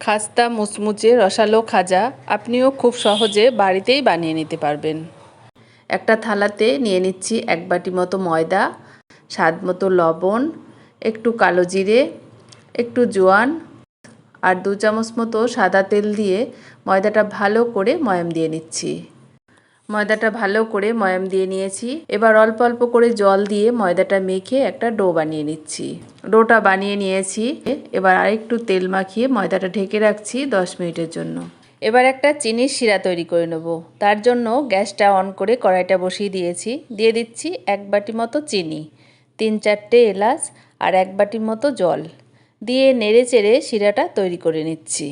খাস্তা, মুচমুচে, রসালো খাজা আপনিও খুব সহজে বাড়িতেই বানিয়ে নিতে পারবেন। একটা থালাতে নিয়ে নিচ্ছি এক বাটি মতো ময়দা, স্বাদ মতো লবণ, একটু কালো জিরে, একটু জোয়ান আর দু চামচ মতো সাদা তেল দিয়ে ময়দাটা ভালো করে ময়াম দিয়ে নিচ্ছি। ময়দাটা ভালো করে ময়াম দিয়ে নিয়েছি। এবার অল্প অল্প করে জল দিয়ে ময়দাটা মেখে একটা ডো বানিয়ে নিচ্ছি। ডোটা বানিয়ে নিয়েছি। এবার আরেকটু তেল মাখিয়ে ময়দাটা ঢেকে রাখছি দশ মিনিটের জন্য। এবার একটা চিনির শিরা তৈরি করে নেব। তার জন্য গ্যাসটা অন করে কড়াইটা বসিয়ে দিয়েছি। দিয়ে দিচ্ছি এক বাটি মতো চিনি, তিন চারটে এলাচ আর এক বাটির মতো জল। দিয়ে নেড়ে চেড়ে শিরাটা তৈরি করে নিচ্ছি।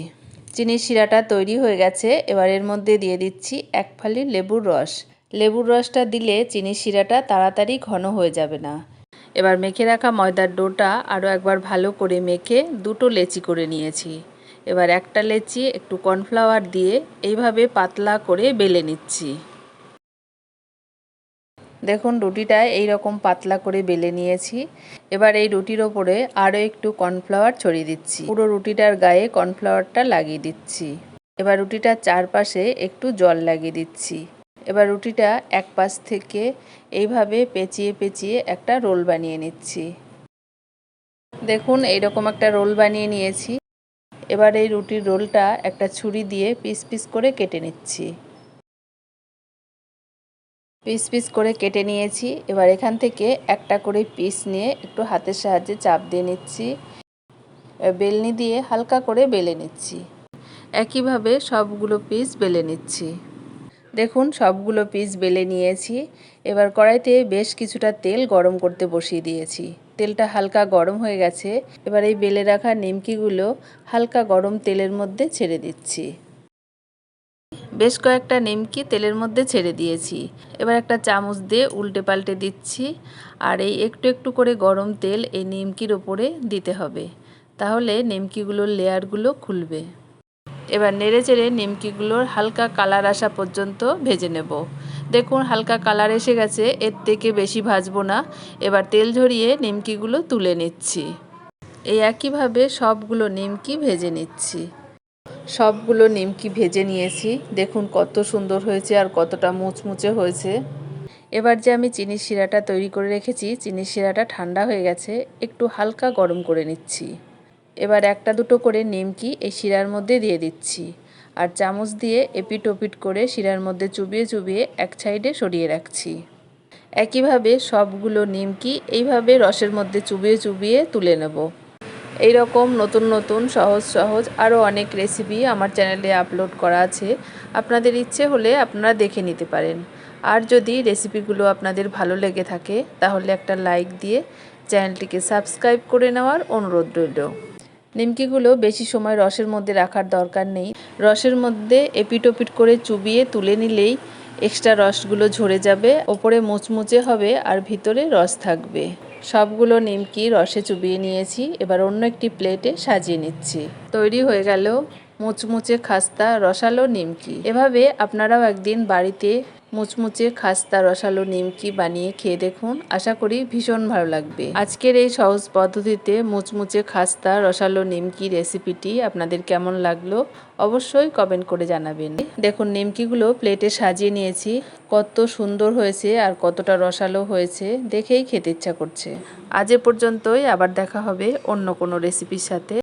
চিনির শিরাটা তৈরি হয়ে গেছে। এবার এর মধ্যে দিয়ে দিচ্ছি এক ফালি লেবুর রস। লেবুর রসটা দিলে চিনির শিরাটা তাড়াতাড়ি ঘন হয়ে যাবে না। এবার মেখে রাখা ময়দার ডোটা আরও একবার ভালো করে মেখে দুটো লেচি করে নিয়েছি। এবার একটা লেচি একটু কর্নফ্লাওয়ার দিয়ে এইভাবে পাতলা করে বেলে নিচ্ছি। দেখুন রুটিটা এই রকম পাতলা করে বেলে নিয়েছি। এবার এই রুটির ওপরে আরও একটু কর্নফ্লাওয়ার ছড়িয়ে দিচ্ছি। পুরো রুটিটার গায়ে কর্নফ্লাওয়ারটা লাগিয়ে দিচ্ছি। এবার রুটিটার চারপাশে একটু জল লাগিয়ে দিচ্ছি। এবার রুটিটা এক পাশ থেকে এইভাবে পেঁচিয়ে পেঁচিয়ে একটা রোল বানিয়ে নিচ্ছি। দেখুন, এইরকম একটা রোল বানিয়ে নিয়েছি। এবার এই রুটির রোলটা একটা ছুরি দিয়ে পিস পিস করে কেটে নিচ্ছি। পিস পিস করে কেটে নিয়েছি। এবার এখান থেকে একটা করে পিস নিয়ে একটু হাতের সাহায্যে চাপ দিয়ে নিচ্ছি। বেলনি দিয়ে হালকা করে বেলে নিচ্ছি। একইভাবে সবগুলো পিস বেলে নিচ্ছি। দেখুন, সবগুলো পিস বেলে নিয়েছি। এবার কড়াইতে বেশ কিছুটা তেল গরম করতে বসিয়ে দিয়েছি। তেলটা হালকা গরম হয়ে গেছে। এবার এই বেলে রাখা নিমকিগুলো হালকা গরম তেলের মধ্যে ছেড়ে দিচ্ছি। বেশ কয়েকটা নিমকি তেলের মধ্যে ছেড়ে দিয়েছি। এবার একটা চামচ দিয়ে উল্টে পাল্টে দিচ্ছি। আর এই একটু একটু করে গরম তেল এই নিমকির ওপরে দিতে হবে। তাহলে নিমকিগুলোর লেয়ারগুলো খুলবে। এবার নেড়ে চেড়ে নিমকিগুলোর হালকা কালার আসা পর্যন্ত ভেজে নেব। দেখুন, হালকা কালার এসে গেছে। এর থেকে বেশি ভাজবো না। এবার তেল ঝরিয়ে নিমকিগুলো তুলে নিচ্ছি। এই একইভাবে সবগুলো নিমকি ভেজে নিচ্ছি। সবগুলো নিমকি ভেজে নিয়েছি। দেখুন কত সুন্দর হয়েছে আর কতটা মুচমুচে হয়েছে। এবার যে আমি চিনির শিরাটা তৈরি করে রেখেছি চিনির শিরাটা ঠান্ডা হয়ে গেছে, একটু হালকা গরম করে নিচ্ছি। এবার একটা দুটো করে নিমকি এই শিরার মধ্যে দিয়ে দিচ্ছি। আর চামচ দিয়ে এপিট ওপিট করে শিরার মধ্যে চুবিয়ে চুবিয়ে এক সাইডে সরিয়ে রাখছি। একইভাবে সবগুলো নিমকি এইভাবে রসের মধ্যে চুবিয়ে চুবিয়ে তুলে নেব। এই রকম নতুন নতুন, সহজ সহজ আরও অনেক রেসিপি আমার চ্যানেলে আপলোড করা আছে। আপনাদের ইচ্ছে হলে আপনারা দেখে নিতে পারেন। আর যদি রেসিপিগুলো আপনাদের ভালো লেগে থাকে, তাহলে একটা লাইক দিয়ে চ্যানেলটিকে সাবস্ক্রাইব করে নেওয়ার অনুরোধ রইল। নিমকিগুলো বেশি সময় রসের মধ্যে রাখার দরকার নেই। রসের মধ্যে এপিটোপিট করে চুবিয়ে তুলে নিলেই এক্সট্রা রসগুলো ঝরে যাবে, ওপরে মুচমুচে হবে আর ভিতরে রস থাকবে। সবগুলো নিমকি রসে চুবিয়ে নিয়েছি, এবার অন্য একটি প্লেটে সাজিয়ে নিচ্ছি। তৈরি হয়ে গেল মুচমুচে খাস্তা রসালো নিমকি। এভাবে আপনারাও একদিন বাড়িতে মুচমুচে খাস্তা, রসালো নিমকি বানিয়ে খেয়ে দেখুন। আশা করি ভীষণ ভালো লাগবে। আজকের এই সহজ পদ্ধতিতে মুচমুচে খাস্তা, রসালো নিমকি রেসিপিটি আপনাদের কেমন লাগল অবশ্যই কমেন্ট করে জানাবেন। দেখুন, নিমকিগুলো প্লেটে সাজিয়ে নিয়েছি। কত সুন্দর হয়েছে আর কতটা রসালো হয়েছে দেখেই খেতে ইচ্ছা করছে। আজ এ পর্যন্তই, আবার দেখা হবে অন্য কোনো রেসিপির সাথে।